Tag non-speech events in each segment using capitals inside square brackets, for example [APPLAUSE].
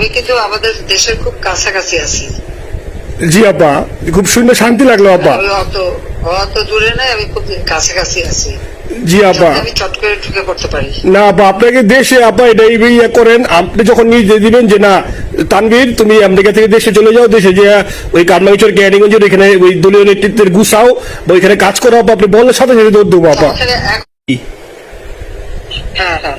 আমি কিন্তু আমাদের দেশের খুব কাছাকাছি আছি। জি আপা খুব সুন্দর শান্তি লাগল আপা। অত অত দূরে নাই আমি খুব কাছাকাছি আছি। জি আপা। আমি চট করে ঢুকে পড়তে পারি। না আপা আপনাকে দেশে আপা এটা ইয়ে করেন আপনি যখন নিজে দিবেন যে না তানভীর তুমি আমেরিকা থেকে দেশে চলে যাও দেশে যে ওই কারমাইচর ক্যারিগঞ্জের এখানে ওই দলীয় নেতৃত্বের গুছাও বা ওইখানে কাজ করো আপা আপনি বললে সাথে সাথে দৌড় দেবো আপা। হ্যাঁ হ্যাঁ।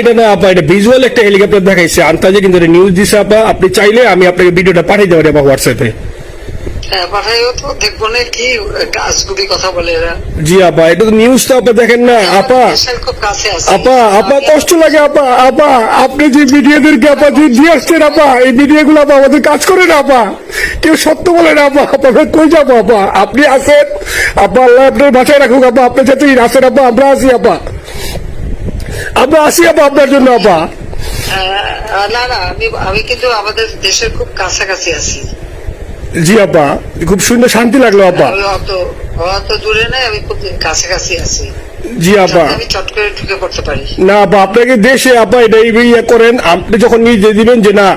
এটা না ভিজুয়াল একটা হেলিকপ্টার দেখাইছে। আন্তাজে কিন্তু নিউজ দিছে, আপা, আপনি চাইলে আমি আপনাকে ভিডিওটা পাঠিয়ে দেবো হোয়াটসঅ্যাপে জি আপা এটা তো নিউজ তো আপা দেখেন না আপা। কাছে আপা আপা কষ্ট লাগে আপা আপা আপনি যে ভিডিওদেরকে আপা যে দিয়ে আসছেন আপা এই ভিডিও আপা আমাদের কাজ করে না আপা। কেউ সত্য বলে না আপা আপা আমরা কই যাব আপা? আপনি আসেন আপা আল্লাহ আপনার বাসায় রাখুক আপা আপনি যাতে আসেন আপা আমরা আসি আপা। আমরা আসি আপা আপনার জন্য আপা। আহ, না না আমি আমি কিন্তু আমাদের দেশের খুব কাছাকাছি আছি। জি আপা। খুব সুন্দর শান্তি লাগল আপা। অত দূরে নেই আমি খুব কাছাকাছি আছি। জি আপা। না আপা আপনাকে দেশে আপা এটা ইয়ে করেন আপনি যখন নিজে দিবেন যে না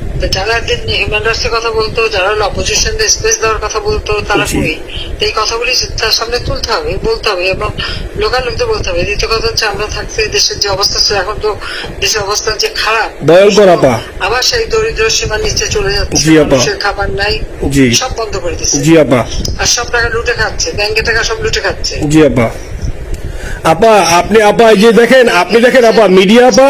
যারা একদিন হিউম্যান কথা বলতো যারা হলো স্পেস দেওয়ার কথা বলতো তারা। কই? এই কথাগুলি তার সামনে তুলতে হবে বলতে হবে এবং লোকাল লোকদের বলতে হবে। দ্বিতীয় কথা হচ্ছে আমরা থাকতে দেশের যে অবস্থা ছিল এখন তো দেশের অবস্থা যে খারাপ। আবার সেই দরিদ্র সীমার নিচে চলে যাচ্ছে মানুষের খাবার নাই সব বন্ধ করে দিচ্ছে। জি আপা। আর সব টাকা লুটে খাচ্ছে ব্যাংকে টাকা সব লুটে খাচ্ছে। জি আপা। আপা আপনি আপা এই যে দেখেন আপনি দেখেন আপা মিডিয়া আপা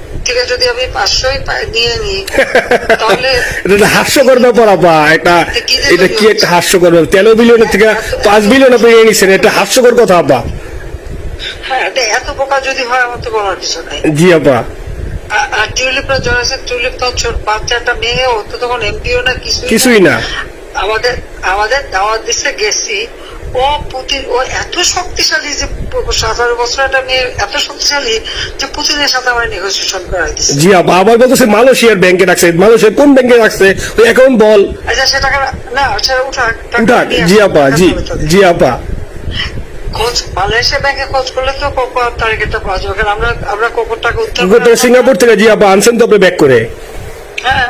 থেকে যদি আমি পাঁচশোই নিয়ে নিই তাহলে [LAUGHS] এটা হাস্যকর ব্যাপার আপা। এটা এটা কি একটা হাস্যকর ব্যাপার? তেরো বিলিয়নের থেকে পাঁচ বিলিয়ন আপনি নিয়ে নিচ্ছেন এটা হাস্যকর কথা আপা। হ্যাঁ এটা এত বোকা যদি হয় আমার তো বলার কিছু নাই। জি আপা। আর- টিউলিপরা জড়াছে টিউলিপ তো ছোট মেয়ে ও তো তখন এমপিও না। কিছুই না। আমাদের আমাদের দাওয়াত দিচ্ছে গেছি ও পুতিন ও এত শক্তিশালী যে সতেরো বছর একটা মেয়ে এত শক্তিশালী যে পুতিনের সাথে আমার নেগোসিয়েশন করাই দিচ্ছে জি আপা আবার বলতেছে মালয়েশিয়ার ব্যাংকে রাখছে। মালয়েশিয়ার কোন ব্যাংকে রাখছে? ওই অ্যাকাউন্ট বল। আচ্ছা সে টাকা না সেটা উঠাক উঠাক। জি আপা জি জি আপা খোঁজ মালয়েশিয়া ব্যাংকে খোঁজ করলে তো কোকো তারিখটা পাওয়া যাবে। কারণ আমরা আমরা কোকোর টাকা উত্তর সিঙ্গাপুর থেকে জি আপা আনছেন তো আপনি ব্যাক করে? হ্যাঁ।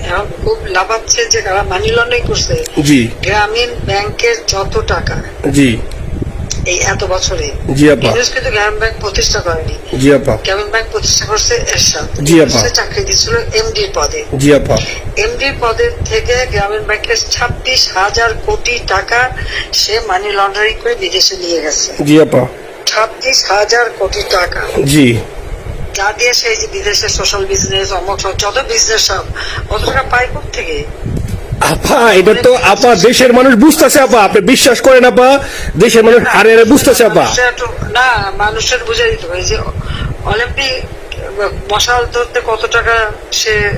খুব লাভাচ্ছে যে মানি লন্ডারিং করছে। জি। গ্রামীণ ব্যাংকের যত টাকা জি। এই এত বছরে। জি আপা। কিন্তু গ্রামীণ ব্যাংক প্রতিষ্ঠা করেনি। জি আপা। গ্রামীণ ব্যাংক প্রতিষ্ঠা করছে এরশাদ। জি, আপা। চাকরি দিচ্ছিল এমডি পদে। জি আপা। এমডি পদের থেকে গ্রামীণ ব্যাংকের ছাব্বিশ হাজার কোটি টাকা সে মানি লন্ডারিং করে বিদেশে নিয়ে গেছে। জি আপা। ছাব্বিশ হাজার কোটি টাকা। জি। যা দিয়ে সেই যে বিদেশে সোশ্যাল বিজনেস অমক যত বিজনেস সব অতটা পাই পায় থেকে? আপা এটা তো আপা দেশের মানুষ বুঝতেছে আপা আপনি বিশ্বাস করেন আপা দেশের মানুষ হারে হারে বুঝতেছে আপা। না মানুষের বুঝে দিতে হবে যে অলিম্পিক মশাল ধরতে কত টাকা সে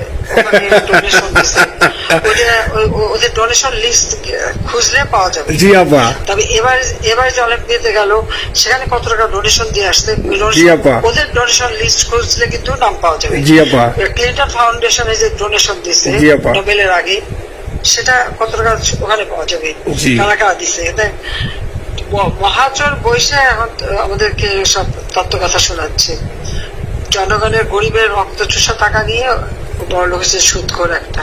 ডোনেশন দিচ্ছে [LAUGHS] ওদের- ডোনেশন লিস্ট খুঁজলে পাওয়া যাবে। জি আপা। তবে এবার এবার যে অলিম্পিয়াতে গেল সেখানে কত টাকা ডোনেশন দিয়ে donation- জি আপা। ওদের ডোনেশন লিস্ট খুঁজলে কিন্তু নাম পাওয়া যাবে। জি আপা। ক্লিন্টন ফাউন্ডেশনে যে ডোনেশন দিছে। নোবেলের আগে সেটা কত টাকা ওখানে পাওয়া যাবে। কারা কারা দিছে এতে ম- মহাচর বৈশা এখন আমাদেরকে সব তত্ত্ব কথা শোনাচ্ছে। জনগণের গরিবের রক্ত চুষা টাকা নিয়ে বড় লোক হচ্ছে সুদ করে একটা।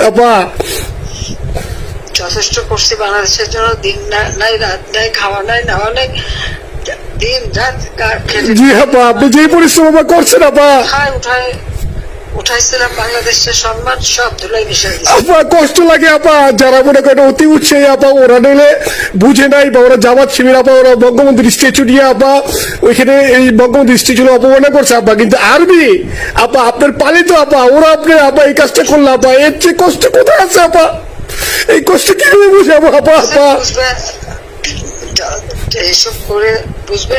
আপা যথেষ্ট করছি বাংলাদেশের জন্য। দিন নাই রাত নাই খাওয়া নাই নাওয়া নাই। দিন রাত জি আপা আপনি যে পরিশ্রম করছেন আপা উঠায় উঠায় উঠাইছিলাম বাংলাদেশের সম্মান সব ধুলাই মিশাই আপা কষ্ট লাগে আপা যারা মনে করেন অতি উৎসাহী আপা ওরা নিলে বুঝে নাই বা ওরা জামাত শিবির আপা ওরা বঙ্গবন্ধুর স্ট্যাচু নিয়ে আপা ওইখানে এই বঙ্গবন্ধুর স্ট্যাচু অপমানে করছে আপা কিন্তু আরবি আপা আপনার পালিত আপা ওরা আপনি আপা এই কাজটা করল আপা এর চেয়ে কষ্ট কোথায় আছে আপা? এই কষ্ট কীভাবে বুঝে আপা আপা বুঝবে এইসব করে বুঝবে।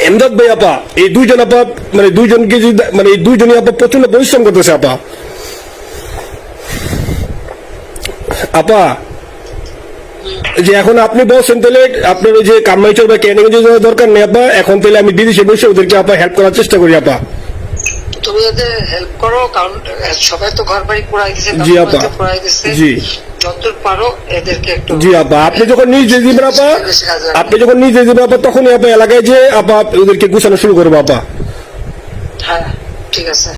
এমদাদ ভাই আপা এই দুইজন আপা মানে দুইজনকে মানে এই দুইজনই আপা প্রচণ্ড পরিশ্রম করতেছে আপা আপা যে এখন আপনি বলছেন তাহলে আপনার ওই যে কামাইচর বা ক্যানিং যাওয়ার দরকার নেই আপা এখন তাহলে আমি বিদেশে বসে ওদেরকে আপা হেল্প করার চেষ্টা করি আপা তুমি ওদের হেল্প করো কারণ সবাই তো ঘর বাড়ি পুরাই দিছে জি, আপা। দিছে জি। জি আপা আপনি যখন নিজে দিবেন আপা। আপনি যখন নিজে দিবেন আপা তখনই আপা এলাকায় যে আপা ওদেরকে গুছানো শুরু করব আপা হ্যাঁ ঠিক আছে